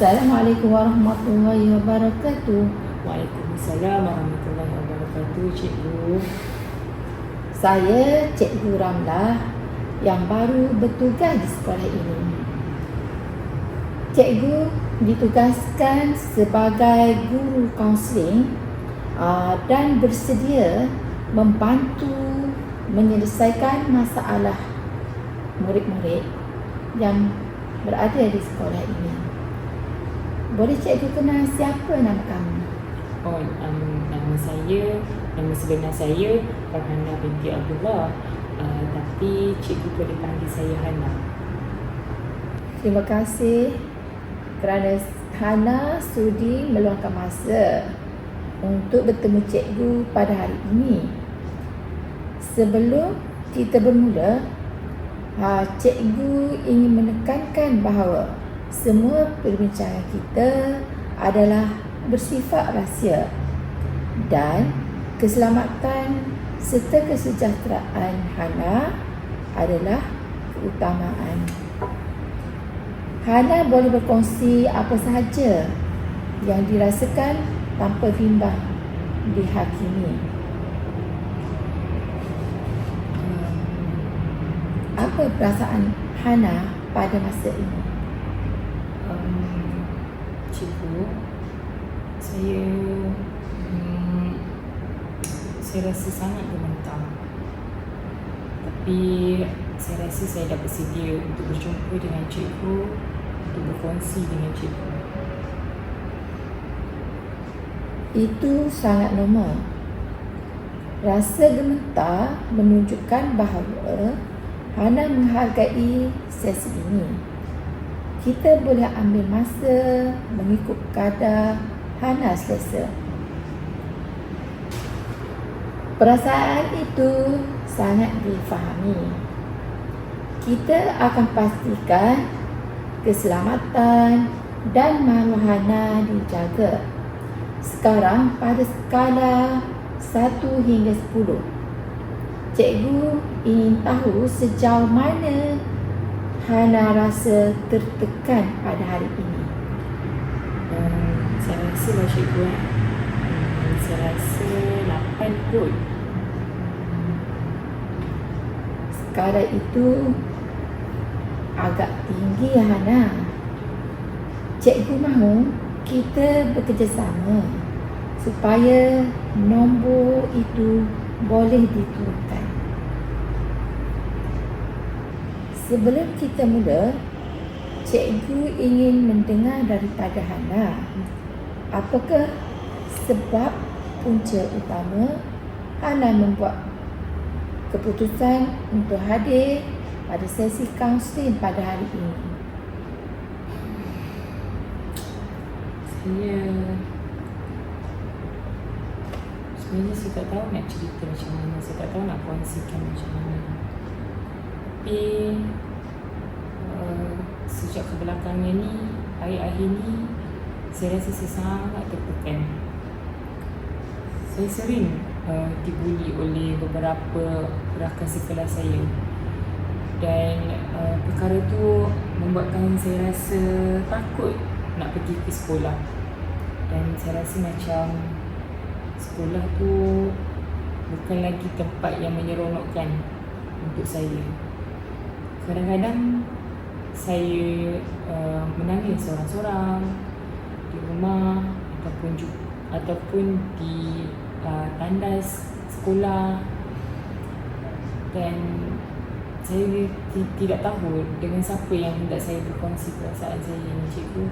Assalamualaikum warahmatullahi wabarakatuh. Waalaikumsalam warahmatullahi wabarakatuh Cikgu Saya Cikgu Ramlah yang baru bertugas di sekolah ini. Cikgu ditugaskan sebagai guru kaunseling aa, dan bersedia membantu menyelesaikan masalah murid-murid yang berada di sekolah ini. Boleh cikgu kenal siapa nama kamu? Oh, um, nama saya Nama sebenar saya Farhana binti Abdullah uh, Tapi cikgu boleh panggil saya Hana Terima kasih kerana Hana sudi meluangkan masa untuk bertemu cikgu pada hari ini. Sebelum kita bermula, ha, cikgu ingin menekankan bahawa semua perbincangan kita adalah bersifat rahsia dan keselamatan serta kesejahteraan Hana adalah keutamaan. Hana boleh berkongsi apa sahaja yang dirasakan tanpa bimbang dihakimi. um, Apa perasaan Hana pada masa ini? um, Cikgu Saya um, Saya rasa sangat gemetar Tapi Saya rasa saya dah bersedia Untuk berjumpa dengan cikgu Untuk berkongsi dengan cikgu Itu sangat normal. Rasa gemetar menunjukkan bahawa Hana menghargai sesi ini. Kita boleh ambil masa mengikut kadar Hana selesa. Perasaan itu sangat difahami. Kita akan pastikan keselamatan dan maruah Hana dijaga. Sekarang pada skala 1 hingga 10. Cikgu ingin tahu sejauh mana Hana rasa tertekan pada hari ini. Rasa lah cikgu eh. um, Saya rasa 8 kot Skala itu agak tinggi Hana. Cikgu mahu kita bekerjasama supaya nombor itu boleh diturunkan. Sebelum kita mula, cikgu ingin mendengar daripada Hana. Apakah sebab punca utama Hana membuat keputusan untuk hadir pada sesi kaunseling pada hari ini? Saya Sebenarnya saya tak tahu nak cerita macam mana Saya tak tahu nak kongsikan macam mana Tapi uh, Sejak kebelakangan ni Akhir-akhir ni Saya rasa saya sangat tertekan. Saya sering uh, Dibuli oleh beberapa Rakan sekelas saya. Dan uh, Perkara tu Membuatkan saya rasa Takut Nak pergi ke sekolah. Dan saya rasa macam sekolah tu bukan lagi tempat yang menyeronokkan untuk saya. Kadang-kadang saya uh, menangis seorang-seorang di rumah ataupun ju- ataupun di uh, tandas sekolah dan saya ti- tidak tahu dengan siapa yang hendak saya berkongsi perasaan saya ini cikgu.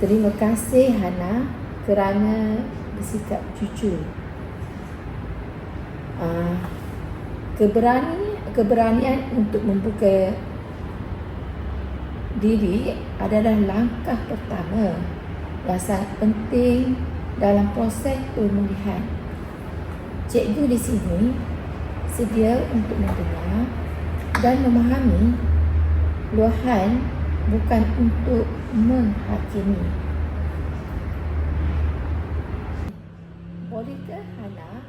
Terima kasih Hana kerana bersikap jujur. Uh, keberani keberanian untuk membuka diri adalah langkah pertama yang sangat penting dalam proses pemulihan. Cikgu di sini sedia untuk mendengar dan memahami luahan bukan untuk menghakimi. Bolehkah Hana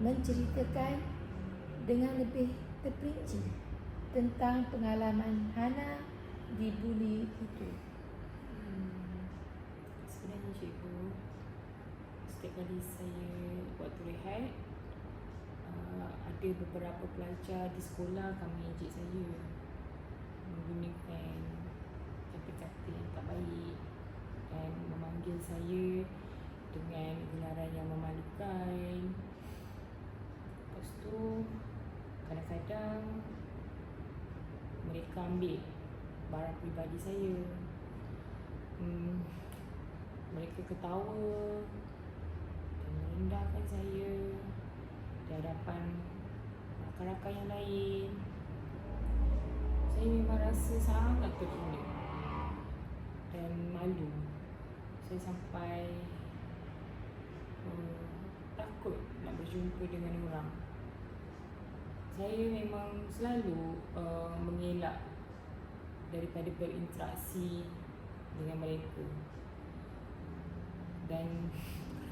menceritakan dengan lebih terperinci tentang pengalaman Hana dibuli itu? Hmm, sebenarnya cikgu setiap kali saya waktu rehat uh, ada beberapa pelajar di sekolah kami ejek saya menggunakan kata-kata yang tak baik dan memanggil saya dengan gelaran yang memalukan lepas tu kadang-kadang mereka ambil peribadi saya. Hmm, mereka ketawa dan merendahkan saya di hadapan rakan-rakan yang lain. Saya memang rasa sangat terhina dan malu. Saya sampai uh, takut nak berjumpa dengan orang. Saya memang selalu uh, mengelak daripada berinteraksi dengan mereka. Dan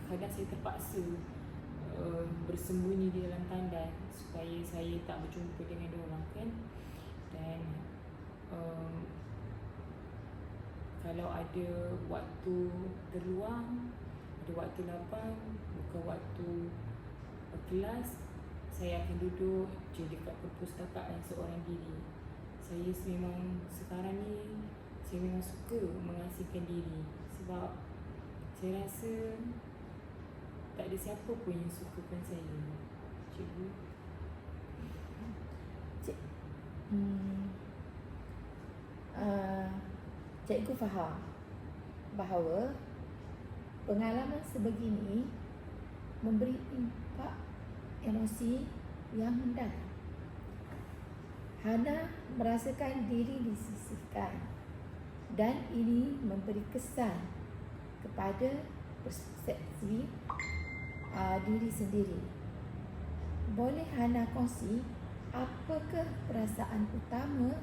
kadang saya terpaksa uh, bersembunyi di dalam tandas supaya saya tak berjumpa dengan orang kan? Dan um, kalau ada waktu terluang ada waktu lapang bukan waktu uh, kelas saya akan duduk je dekat perpustakaan seorang diri saya memang sekarang ni saya memang suka mengasihkan diri. Sebab saya rasa tak ada siapa pun yang sukakan saya. Cikgu? Cik, hmm, uh, cikgu faham bahawa pengalaman sebegini memberi impak emosi yang mendalam. Hana merasakan diri disisihkan dan ini memberi kesan kepada persepsi uh, diri sendiri. Boleh Hana kongsi apakah perasaan utama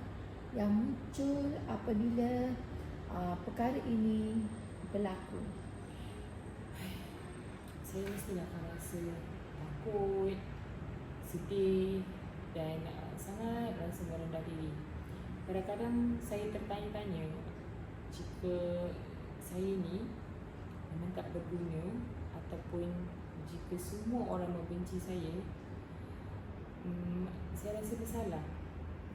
yang muncul apabila uh, perkara ini berlaku? saya mesti akan rasa takut, sedih dan uh, sangat rasa merendah diri. Kadang-kadang saya tertanya-tanya jika saya ni memang tak berguna ataupun jika semua orang membenci saya, hmm, saya rasa bersalah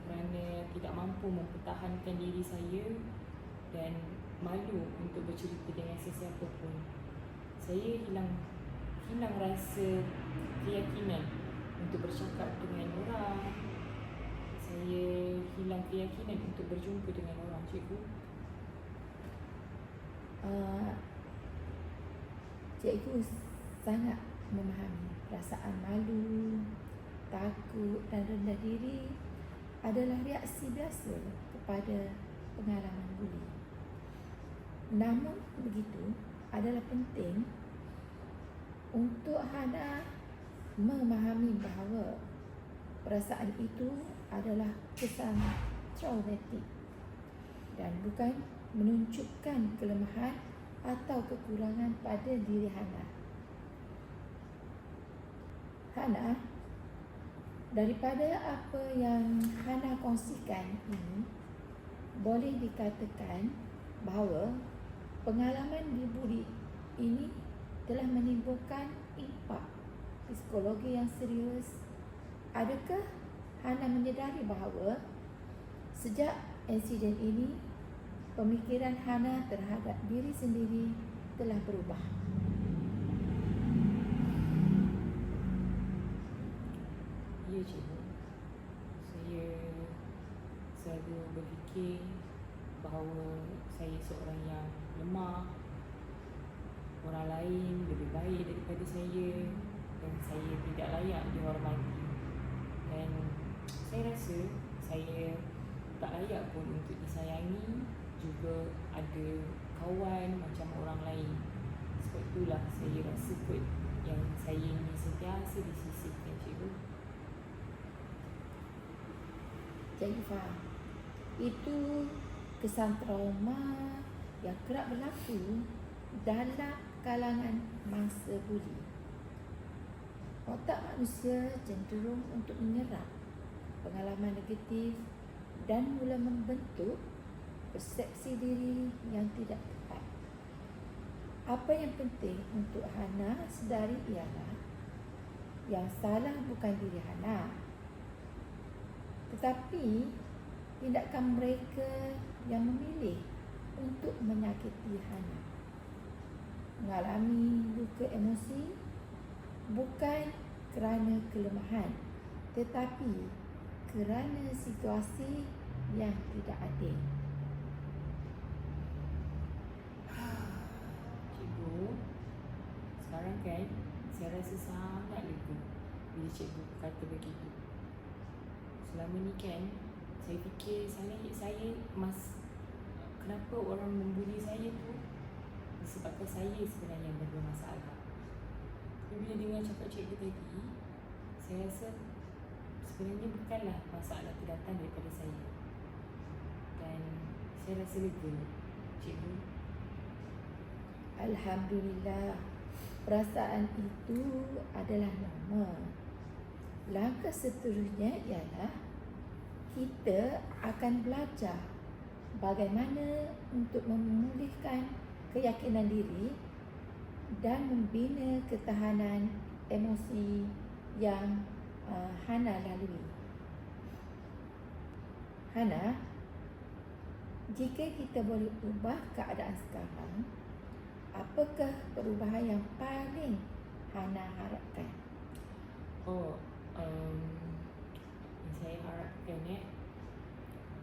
kerana tidak mampu mempertahankan diri saya dan malu untuk bercerita dengan sesiapa pun. Saya hilang hilang rasa keyakinan untuk bercakap dengan orang. Saya hilang keyakinan untuk berjumpa dengan orang, cikgu. Uh, cikgu sangat memahami perasaan malu, takut dan rendah diri adalah reaksi biasa kepada pengalaman buli. Namun begitu adalah penting untuk Hana memahami bahawa perasaan itu adalah kesan traumatik dan bukan menunjukkan kelemahan atau kekurangan pada diri Hana. Hana, daripada apa yang Hana kongsikan ini, boleh dikatakan bahawa pengalaman dibuli ini telah menimbulkan impak psikologi yang serius. Adakah Hana menyedari bahawa sejak insiden ini pemikiran Hana terhadap diri sendiri telah berubah. Ya, cikgu. Saya selalu berfikir bahawa saya seorang yang lemah. Orang lain lebih baik daripada saya dan saya tidak layak dihormati. Dan saya rasa saya tak layak pun untuk disayangi juga ada kawan macam orang lain sebab itulah saya rasa kot yang saya ini sentiasa disisihkan cikgu? Jadi faham. Itu kesan trauma yang kerap berlaku dalam kalangan mangsa buli. Otak manusia cenderung untuk menyerap pengalaman negatif dan mula membentuk persepsi diri yang tidak tepat. Apa yang penting untuk Hana sedari ialah yang salah bukan diri Hana, tetapi tindakan mereka yang memilih untuk menyakiti Hana. Mengalami luka emosi bukan kerana kelemahan tetapi kerana situasi yang tidak adil. Cikgu, sekarang kan saya rasa sangat lega bila cikgu kata begitu. Selama ni kan, saya fikir saya saya mas kenapa orang membuli saya tu disebabkan saya sebenarnya yang bermasalah. Tapi bila dengar cakap cikgu tadi, saya rasa sebenarnya bukanlah masalah tu datang daripada saya. Dan saya rasa lega, cikgu. Alhamdulillah perasaan itu adalah normal. Langkah seterusnya ialah kita akan belajar bagaimana untuk memulihkan keyakinan diri dan membina ketahanan emosi yang uh, Hana lalui. Hana, jika kita boleh ubah keadaan sekarang, apakah perubahan yang paling Hana harapkan? Oh, um, saya harapkan eh,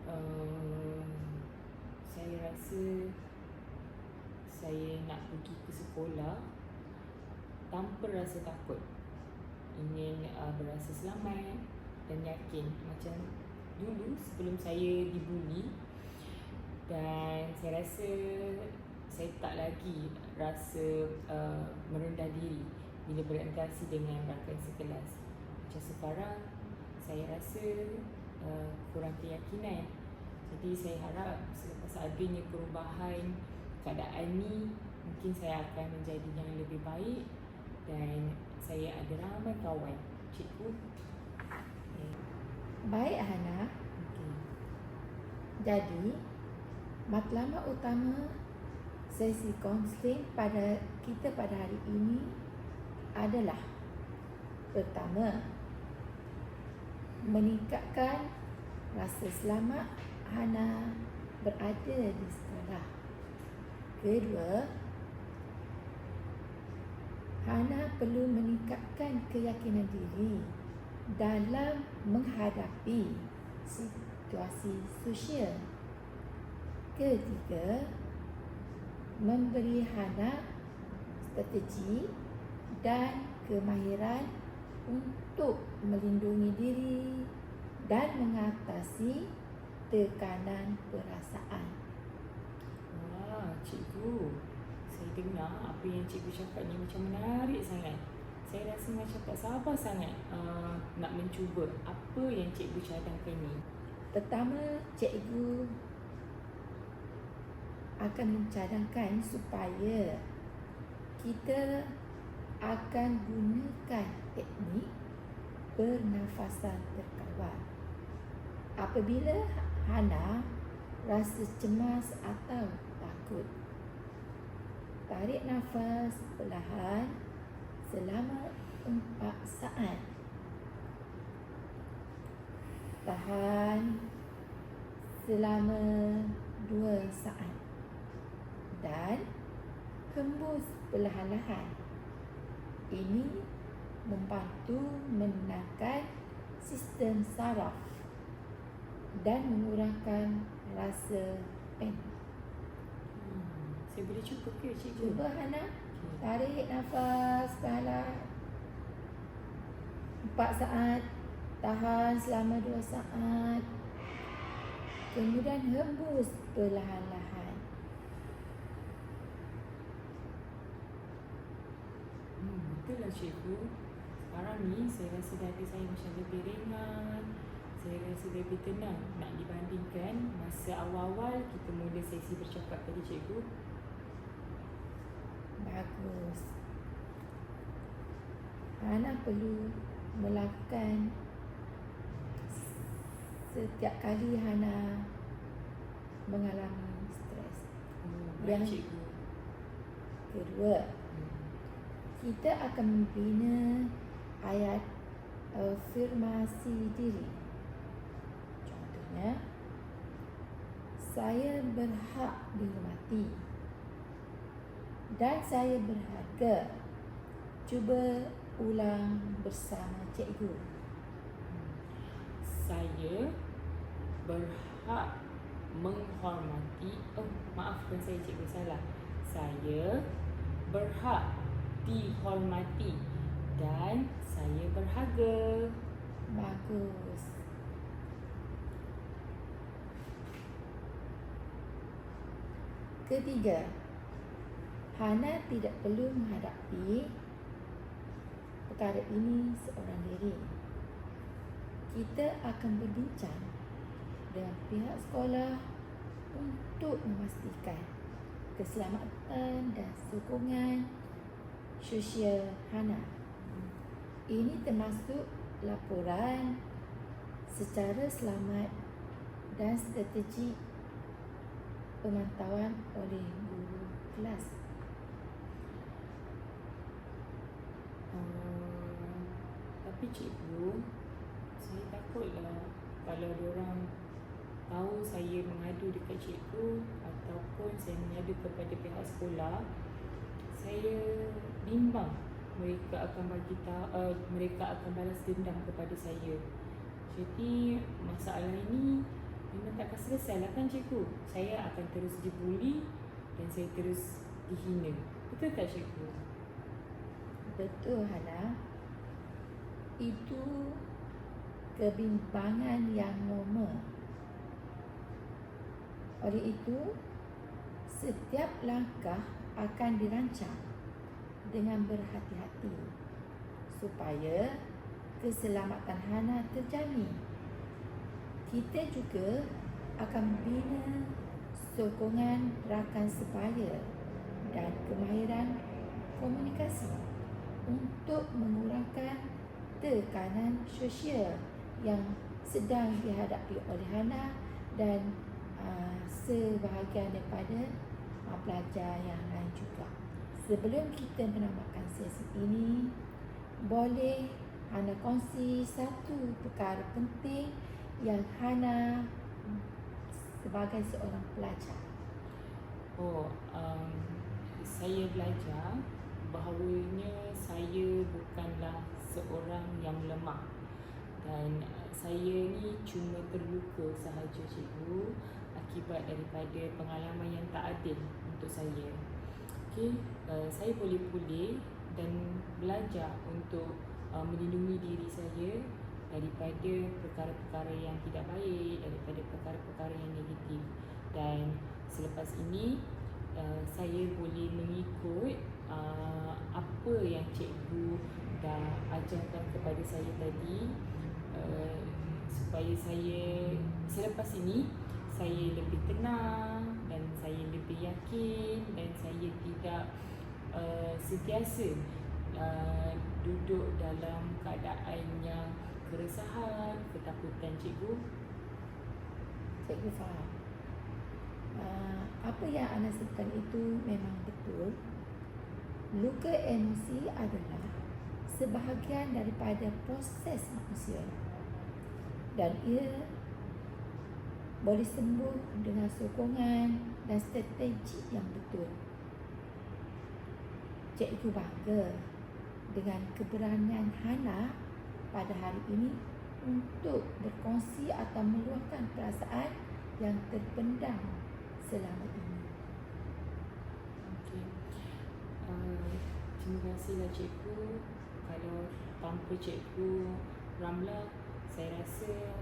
um, saya rasa saya nak pergi ke sekolah tanpa rasa takut. Ingin uh, berasa selamat dan yakin macam dulu sebelum saya dibuli dan saya rasa saya tak lagi rasa uh, merendah diri bila berinteraksi dengan rakan sekelas. Macam sekarang saya rasa uh, kurang keyakinan. Jadi saya harap selepas adanya perubahan keadaan ni mungkin saya akan menjadi yang lebih baik dan saya ada ramai kawan cikgu. Okay. Baik Hana, Okay. jadi matlamat utama sesi kaunseling pada kita pada hari ini adalah pertama meningkatkan rasa selamat Hana berada di sekolah. Kedua, Hana perlu meningkatkan keyakinan diri dalam menghadapi situasi sosial. Ketiga, memberi Hana strategi dan kemahiran untuk melindungi diri dan mengatasi tekanan perasaan. Wah, cikgu. Saya dengar apa yang cikgu cakap ni macam menarik sangat. Saya rasa macam tak sabar sangat uh, nak mencuba apa yang cikgu cadangkan ni. Pertama, cikgu akan mencadangkan supaya kita akan gunakan teknik pernafasan terkawal. Apabila Hana rasa cemas atau takut, tarik nafas perlahan selama 4 saat. Tahan selama 2 saat. Dan hembus perlahan-lahan. Ini membantu menenangkan sistem saraf dan mengurangkan rasa panik. Saya boleh cuba ke cikgu? Cuba Hana, tarik nafas perlahan. Empat saat, tahan selama dua saat. Kemudian hembus perlahan-lahan. Hmm, betul lah cikgu. Sekarang ni saya rasa dada saya macam lebih ringan. Saya rasa lebih tenang nak dibandingkan masa awal-awal kita mula sesi bercakap tadi cikgu. Bagus. Hana perlu melakukan setiap kali Hana mengalami stres. Oh, Yang- cikgu. Kedua, Hmm. kita akan membina ayat afirmasi diri. Contohnya, saya berhak dihormati dan saya berharga. Cuba ulang bersama cikgu. Saya berhak menghormati Oh maafkan saya cikgu salah Saya berhak dihormati Dan saya berharga Bagus. Ketiga, Hana tidak perlu menghadapi perkara ini seorang diri. Kita akan berbincang dengan pihak sekolah untuk memastikan keselamatan dan sokongan sosial Hana. Ini termasuk laporan secara selamat dan strategi pemantauan oleh guru kelas. uh, Tapi cikgu Saya takutlah Kalau orang tahu saya mengadu dekat cikgu Ataupun saya mengadu kepada pihak sekolah Saya bimbang mereka akan bagi tahu, uh, mereka akan balas dendam kepada saya. Jadi masalah ini memang takkan selesai lah kan cikgu. Saya akan terus dibuli dan saya terus dihina. Betul tak cikgu? Betul Hana. Itu kebimbangan yang normal. Oleh itu, setiap langkah akan dirancang dengan berhati-hati supaya keselamatan Hana terjamin. Kita juga akan membina sokongan rakan sebaya dan kemahiran komunikasi untuk mengurangkan tekanan sosial yang sedang dihadapi oleh Hana dan uh, sebahagian daripada uh, pelajar yang lain juga. Sebelum kita menamatkan sesi ini, boleh Hana kongsi satu perkara penting yang Hana sebagai seorang pelajar. Oh, um, saya belajar bahawanya saya bukanlah seorang yang lemah dan uh, saya ni cuma terluka sahaja cikgu akibat daripada pengalaman yang tak adil untuk saya. Okey, uh, saya boleh pulih dan belajar untuk uh, melindungi diri saya daripada perkara-perkara yang tidak baik, daripada perkara-perkara yang negatif. Dan selepas ini uh, saya boleh mengikut uh, apa yang cikgu dah ajarkan kepada saya tadi uh, supaya saya selepas ini saya lebih tenang dan saya lebih yakin dan saya tidak uh, sentiasa uh, duduk dalam keadaan yang keresahan, ketakutan cikgu. Cikgu faham. Uh, apa yang anda sebutkan itu memang betul. Luka emosi adalah sebahagian daripada proses manusia. Dan ia boleh sembuh dengan sokongan dan strategi yang betul. Cikgu bangga dengan keberanian Hana pada hari ini untuk berkongsi atau meluahkan perasaan yang terpendam selama ini. Okey. Uh, terima kasihlah cikgu. Kalau tanpa cikgu Ramla, saya rasa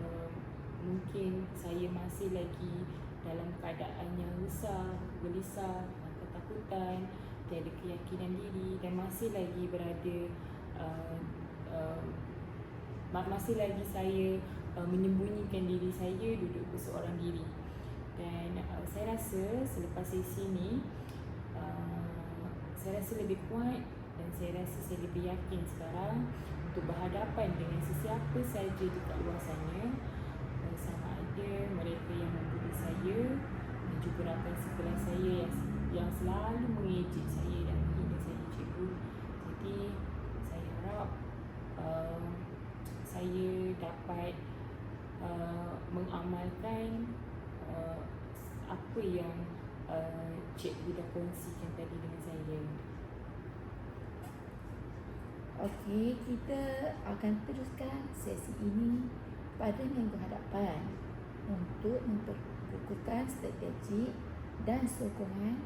uh, mungkin saya masih lagi dalam keadaan yang resah, gelisah, ketakutan tiada keyakinan diri dan masih lagi berada uh, uh, ma- masih lagi saya uh, menyembunyikan diri saya duduk berseorang diri. Dan uh, saya rasa selepas sesi ni uh, saya rasa lebih kuat dan saya rasa saya lebih yakin sekarang untuk berhadapan dengan sesiapa saja dekat luar sana uh, sama ada mereka yang membuli saya dan juga rakan sekelas saya yang yang selalu mengejek saya dan menghina saya cikgu jadi saya harap uh, saya dapat uh, mengamalkan uh, apa yang uh, cikgu dah kongsikan tadi dengan saya. Okey, kita akan teruskan sesi ini pada minggu hadapan untuk memperkukuhkan strategi dan sokongan.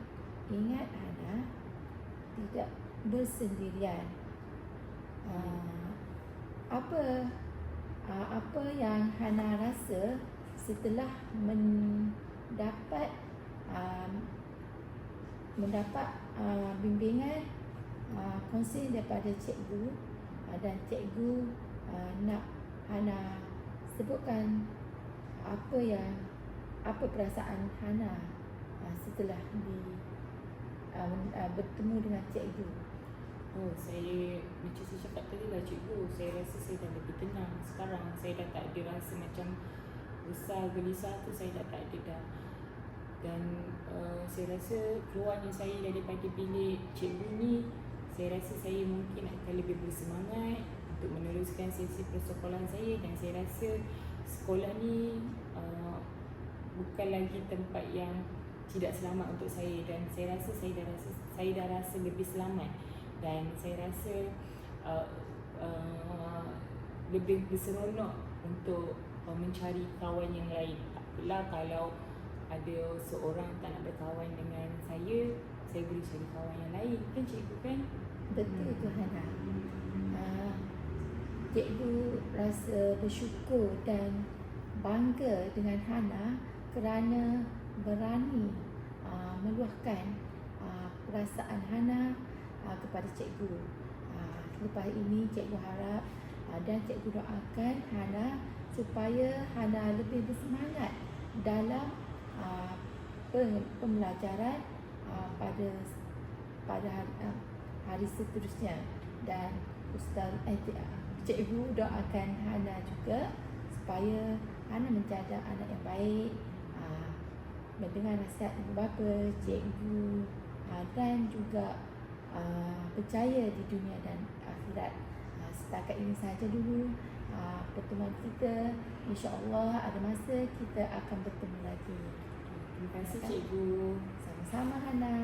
Ingat Hana, tidak bersendirian. Uh, apa uh, apa yang Hana rasa setelah mendapat uh, mendapat uh, bimbingan uh, kongsi daripada cikgu uh, dan cikgu uh, nak Hana sebutkan apa yang apa perasaan Hana uh, setelah di uh, uh, bertemu dengan cikgu. Oh, saya macam saya cakap tadi lah cikgu, saya rasa saya dah lebih tenang sekarang. Saya dah tak ada rasa macam besar gelisah tu saya dah tak ada dah. Dan uh, saya rasa keluarnya saya daripada bilik cikgu ni, saya rasa saya mungkin akan lebih bersemangat untuk meneruskan sesi persekolahan saya dan saya rasa sekolah ni uh, bukan lagi tempat yang tidak selamat untuk saya dan saya rasa saya dah rasa saya dah rasa lebih selamat dan saya rasa uh, uh, lebih berseronok untuk uh, mencari kawan yang lain. Takpelah kalau ada seorang tak nak berkawan dengan saya, saya boleh cari kawan yang lain. Kan cikgu kan? Betul Hmm. tu Hana. Uh, cikgu rasa bersyukur dan bangga dengan Hana kerana berani uh, meluahkan uh, perasaan Hana uh, kepada cikgu. Uh, lepas ini cikgu harap uh, dan cikgu doakan Hana supaya Hana lebih bersemangat dalam uh, pem- pembelajaran uh, pada pada hari, uh, hari seterusnya dan ustaz eh, cik- cikgu doakan Hana juga supaya Hana menjadi anak yang baik uh, mendengar nasihat ibu bapa, cikgu uh, dan juga uh, percaya di dunia dan akhirat. Uh, setakat ini saja dulu uh, pertemuan kita. InsyaAllah ada masa kita akan bertemu lagi. Terima kasih cikgu. Sama-sama Hana.